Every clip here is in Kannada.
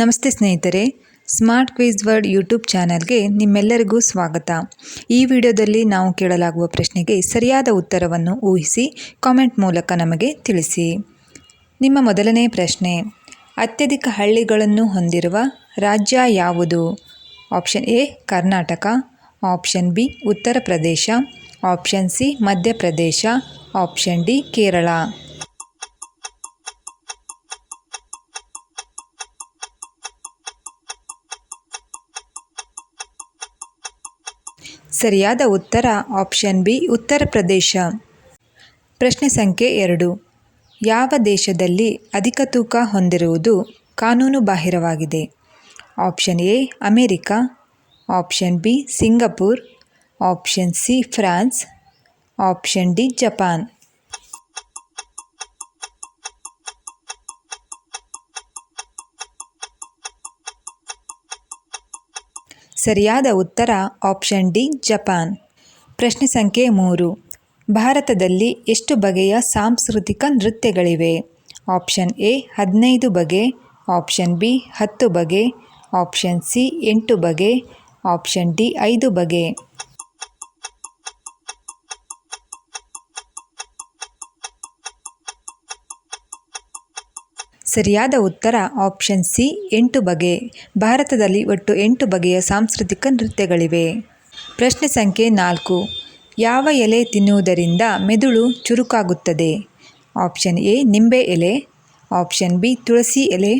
ನಮಸ್ತೆ ಸ್ನೇಹಿತರೆ ಸ್ಮಾರ್ಟ್ ಕ್ವಿಜ್ ವರ್ಡ್ ಯೂಟ್ಯೂಬ್ ಚಾನಲ್ಗೆ ನಿಮ್ಮೆಲ್ಲರಿಗೂ ಸ್ವಾಗತ. ಈ ವಿಡಿಯೋದಲ್ಲಿ ನಾವು ಕೇಳಲಾಗುವ ಪ್ರಶ್ನೆಗೆ ಸರಿಯಾದ ಉತ್ತರವನ್ನು ಊಹಿಸಿ ಕಾಮೆಂಟ್ ಮೂಲಕ ನಮಗೆ ತಿಳಿಸಿ. ನಿಮ್ಮ ಮೊದಲನೇ ಪ್ರಶ್ನೆ, ಅತ್ಯಧಿಕ ಹಳ್ಳಿಗಳನ್ನು ಹೊಂದಿರುವ ರಾಜ್ಯ ಯಾವುದು? Option A Karnataka. Option B Uttar Pradesh. Option C Madhya Pradesh option D Kerala. ಸರಿಯಾದ ಉತ್ತರ ಆಪ್ಷನ್ ಬಿ, ಉತ್ತರ ಪ್ರದೇಶ. ಪ್ರಶ್ನೆ ಸಂಖ್ಯೆ ಎರಡು. ಯಾವ ದೇಶದಲ್ಲಿ ಅಧಿಕ ತೂಕ ಹೊಂದಿರುವುದು ಕಾನೂನು ಬಾಹಿರವಾಗಿದೆ? Option A, America. Option B, Singapore. Option C, France. Option D, Japan. ಸರಿಯಾದ ಉತ್ತರ ಆಪ್ಷನ್ ಡಿ, ಜಪಾನ್. ಪ್ರಶ್ನೆ ಸಂಖ್ಯೆ ಮೂರು. ಭಾರತದಲ್ಲಿ ಎಷ್ಟು ಬಗೆಯ ಸಾಂಸ್ಕೃತಿಕ ನೃತ್ಯಗಳಿವೆ? ಆಪ್ಷನ್ ಎ, ಹದಿನೈದು ಬಗೆ. ಆಪ್ಷನ್ ಬಿ, ಹತ್ತು ಬಗೆ. ಆಪ್ಷನ್ ಸಿ, ಎಂಟು ಬಗೆ. ಆಪ್ಷನ್ ಡಿ, ಐದು ಬಗೆ. ಸರಿಯಾದ ಉತ್ತರ ಆಪ್ಷನ್ ಸಿ, ಎಂಟು ಬಗೆ. ಭಾರತದಲ್ಲಿ ಒಟ್ಟು ಎಂಟು ಬಗೆಯ ಸಾಂಸ್ಕೃತಿಕ ನೃತ್ಯಗಳಿವೆ. ಪ್ರಶ್ನೆ ಸಂಖ್ಯೆ ನಾಲ್ಕು. ಯಾವ ಎಲೆ ತಿನ್ನುವುದರಿಂದ ಮೆದುಳು ಚುರುಕಾಗುತ್ತದೆ? ಆಪ್ಷನ್ ಎ, ನಿಂಬೆ ಎಲೆ. ಆಪ್ಷನ್ ಬಿ, ತುಳಸಿ ಎಲೆ.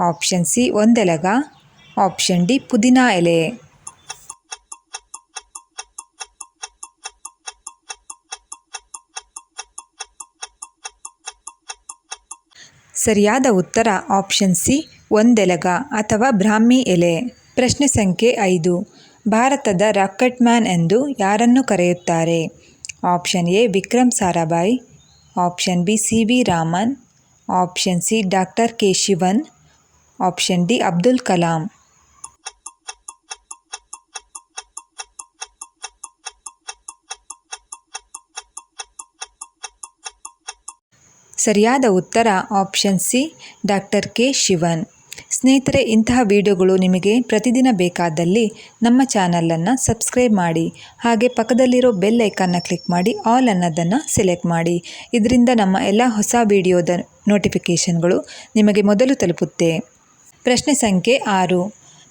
ಆಪ್ಷನ್ ಸಿ, ಒಂದೆಲಗ. ಆಪ್ಷನ್ ಡಿ, ಪುದೀನಾ ಎಲೆ. ಸರಿಯಾದ ಉತ್ತರ ಆಪ್ಷನ್ ಸಿ ಒಂದೆಲಗ ಅಥವಾ ಬ್ರಾಹ್ಮಿ ಎಲೆ. ಪ್ರಶ್ನೆ ಸಂಖ್ಯೆ ಐದು. ಭಾರತದ ರಾಕೆಟ್ ಮ್ಯಾನ್ ಎಂದು ಯಾರನ್ನು ಕರೆಯುತ್ತಾರೆ? Option A Vikram Sarabhai. Option B C V Raman. Option C doctor K Sivan. Option D Abdul Kalam. ಸರಿಯಾದ ಉತ್ತರ option C doctor K Sivan. ಸ್ನೇಹಿತರೆ, ಇಂತಹ ವಿಡಿಯೋಗಳು ನಿಮಗೆ ಪ್ರತಿದಿನ ಬೇಕಾದಲ್ಲಿ ನಮ್ಮ ಚಾನಲನ್ನು ಸಬ್ಸ್ಕ್ರೈಬ್ ಮಾಡಿ, ಹಾಗೆ ಪಕ್ಕದಲ್ಲಿರೋ ಬೆಲ್ ಐಕನ್ನ ಕ್ಲಿಕ್ ಮಾಡಿ ಆಲ್ ಅನ್ನೋದನ್ನು ಸೆಲೆಕ್ಟ್ ಮಾಡಿ. ಇದರಿಂದ ನಮ್ಮ ಎಲ್ಲ ಹೊಸ ವಿಡಿಯೋದ ನೋಟಿಫಿಕೇಷನ್ಗಳು ನಿಮಗೆ ಮೊದಲು ತಲುಪುತ್ತೆ. ಪ್ರಶ್ನೆ ಸಂಖ್ಯೆ ಆರು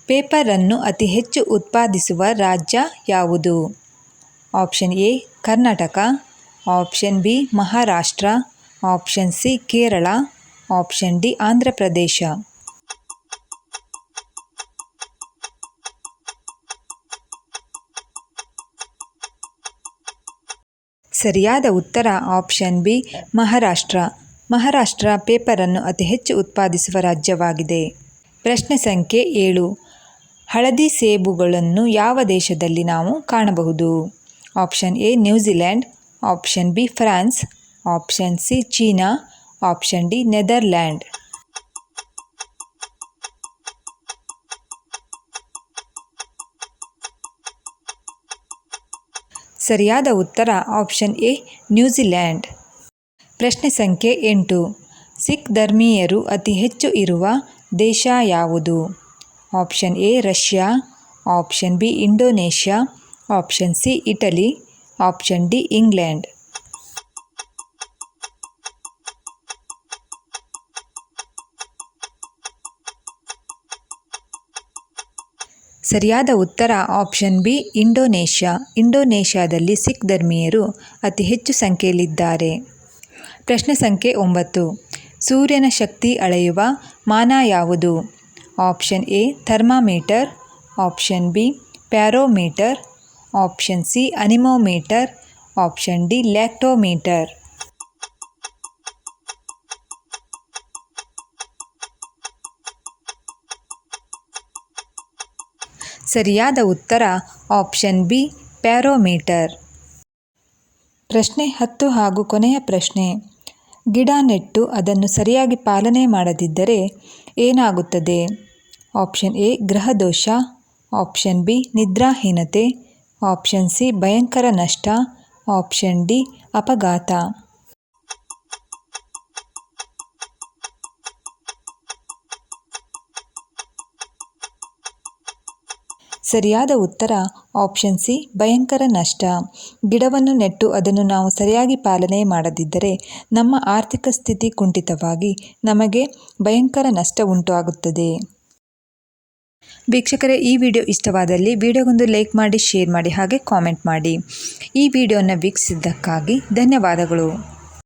ಪೇಪರನ್ನು ಅತಿ ಹೆಚ್ಚು ಉತ್ಪಾದಿಸುವ ರಾಜ್ಯ ಯಾವುದು? Option A Karnataka option B Maharashtra option C Kerala option D Andhra Pradesh ಸರಿಯಾದ ಉತ್ತರ ಆಪ್ಷನ್ ಬಿ ಮಹಾರಾಷ್ಟ್ರ ಮಹಾರಾಷ್ಟ್ರ ಪೇಪರನ್ನು ಅತಿ ಹೆಚ್ಚು ಉತ್ಪಾದಿಸುವ ರಾಜ್ಯವಾಗಿದೆ. ಪ್ರಶ್ನೆ ಸಂಖ್ಯೆ ಏಳು. ಹಳದಿ ಸೇಬುಗಳನ್ನು ಯಾವ ದೇಶದಲ್ಲಿ ನಾವು ಕಾಣಬಹುದು? Option A New Zealand option B France option C China option D Netherland ಸರಿಯಾದ ಉತ್ತರ ಆಪ್ಷನ್ ಎ ನ್ಯೂಜಿಲ್ಯಾಂಡ್ ಪ್ರಶ್ನೆ ಸಂಖ್ಯೆ ಎಂಟು. ಸಿಖ್ ಧರ್ಮೀಯರು ಅತಿ ಹೆಚ್ಚು ಇರುವ ದೇಶ ಯಾವುದು? Option A Russia option B Indonesia option C Italy option D England ಸರಿಯಾದ ಉತ್ತರ ಆಪ್ಷನ್ ಬಿ, ಇಂಡೋನೇಷ್ಯಾ. ಇಂಡೋನೇಷ್ಯಾದಲ್ಲಿ ಸಿಖ್ ಧರ್ಮೀಯರು ಅತಿ ಹೆಚ್ಚು ಸಂಖ್ಯೆಯಲ್ಲಿದ್ದಾರೆ. ಪ್ರಶ್ನೆ ಸಂಖ್ಯೆ ಒಂಬತ್ತು. ಸೂರ್ಯನ ಶಕ್ತಿ ಅಳೆಯುವ ಮಾನ ಯಾವುದು? Option A, thermometer. Option B, barometer. Option C, anemometer. Option D, lactometer. ಸರಿಯಾದ ಉತ್ತರ ಆಪ್ಷನ್ ಬಿ, ಪ್ಯಾರೋಮೀಟರ್. ಪ್ರಶ್ನೆ ಹತ್ತು ಹಾಗೂ ಕೊನೆಯ ಪ್ರಶ್ನೆ. ಗಿಡ ನೆಟ್ಟು ಅದನ್ನು ಸರಿಯಾಗಿ ಪಾಲನೆ ಮಾಡದಿದ್ದರೆ ಏನಾಗುತ್ತದೆ? ಆಪ್ಷನ್ ಎ, ಗ್ರಹದೋಷ. ಆಪ್ಷನ್ ಬಿ, ನಿದ್ರಾಹೀನತೆ. ಆಪ್ಷನ್ ಸಿ, ಭಯಂಕರ ನಷ್ಟ. ಆಪ್ಷನ್ ಡಿ, ಅಪಘಾತ. ಸರಿಯಾದ ಉತ್ತರ ಆಪ್ಷನ್ ಸಿ ಭಯಂಕರ ನಷ್ಟ. ಗಿಡವನ್ನು ನೆಟ್ಟು ಅದನ್ನು ನಾವು ಸರಿಯಾಗಿ ಪಾಲನೆ ಮಾಡದಿದ್ದರೆ ನಮ್ಮ ಆರ್ಥಿಕ ಸ್ಥಿತಿ ಕುಂಠಿತವಾಗಿ ನಮಗೆ ಭಯಂಕರ ನಷ್ಟ ಉಂಟಾಗುತ್ತದೆ. ವೀಕ್ಷಕರೇ, ಈ ವಿಡಿಯೋ ಇಷ್ಟವಾದಲ್ಲಿ ವಿಡಿಯೋಗೊಂದು ಲೈಕ್ ಮಾಡಿ, ಶೇರ್ ಮಾಡಿ ಹಾಗೆ ಕಾಮೆಂಟ್ ಮಾಡಿ. ಈ ವಿಡಿಯೋನ ವೀಕ್ಷಿಸಿದ್ದಕ್ಕಾಗಿ ಧನ್ಯವಾದಗಳು.